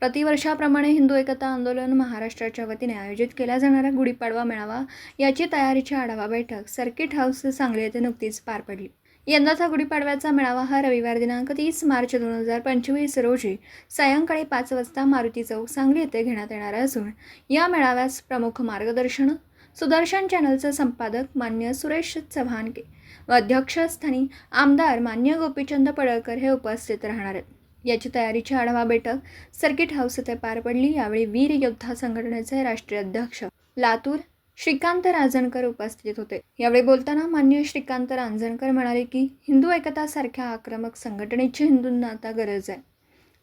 प्रतिवर्षाप्रमाणे हिंदू एकता आंदोलन महाराष्ट्राच्या वतीने आयोजित केला जाणारा गुढीपाडवा मेळावा याची तयारीची आढावा बैठक सर्किट हाऊस सांगली येथे नुकतीच पार पडली. यंदाचा गुढीपाडव्याचा मेळावा हा रविवार दिनांक तीस मार्च दोन हजार पंचवीस रोजी सायंकाळी पाच वाजता मारुती चौक सांगली येथे घेण्यात येणार असून या मेळाव्यास प्रमुख मार्गदर्शन सुदर्शन चॅनलचे संपादक मान्य सुरेश चव्हाण के व अध्यक्षस्थानी आमदार मान्य गोपीचंद पडळकर हे उपस्थित राहणार आहेत. याची तयारीची आढावा बैठक सर्किट हाऊस येथे पार पडली. यावेळी वीर योद्धा संघटनेचे राष्ट्रीय अध्यक्ष लातूर श्रीकांत रांजणकर उपस्थित होते. यावेळी बोलताना मान्य श्रीकांत रांजणकर म्हणाले की हिंदू एकता सारख्या आक्रमक संघटनेची हिंदूंना आता गरज आहे.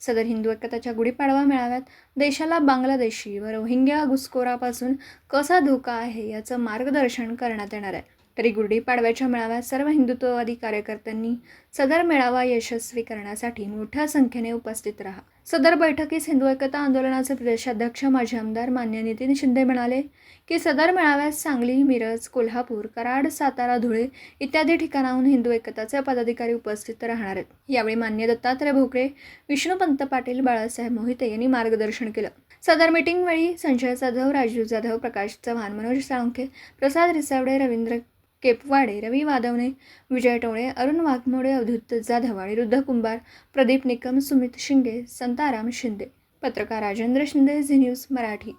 सदर हिंदू एकताच्या गुढीपाडवा मेळाव्यात देशाला बांगलादेशी व रोहिंग्या घुसखोरापासून कसा धोका आहे याचं मार्गदर्शन करण्यात येणार आहे. तरी गुढीपाडव्याच्या मेळाव्यात सर्व हिंदुत्ववादी कार्यकर्त्यांनी सदर मेळावा यशस्वी करण्यासाठी मोठ्या संख्येने उपस्थित राहा. सदर बैठकीस हिंदू एकता आंदोलनाचे प्रदेशाध्यक्ष माजी आमदार मान्य नितीन शिंदे म्हणाले की सदर मेळाव्यात सांगली मिरज कोल्हापूर कराड सातारा धुळे इत्यादी ठिकाणाहून हिंदू एकताचे पदाधिकारी उपस्थित राहणार आहेत. यावेळी मान्य दत्तात्रय भोकरे विष्णुपंत पाटील बाळासाहेब मोहिते यांनी मार्गदर्शन केलं. सदर मीटिंगवेळी संजय जाधव राजीव जाधव प्रकाश चव्हाण मनोज साळुंखे प्रसाद रिसावडे रवींद्र केपवाडे रवी वादवणे विजय टोळे अरुण वाघमोडे अवधूत जाधवाडे रुद्ध कुंभार प्रदीप निकम सुमित शिंगे संताराम शिंदे. पत्रकार राजेंद्र शिंदे झी न्यूज मराठी.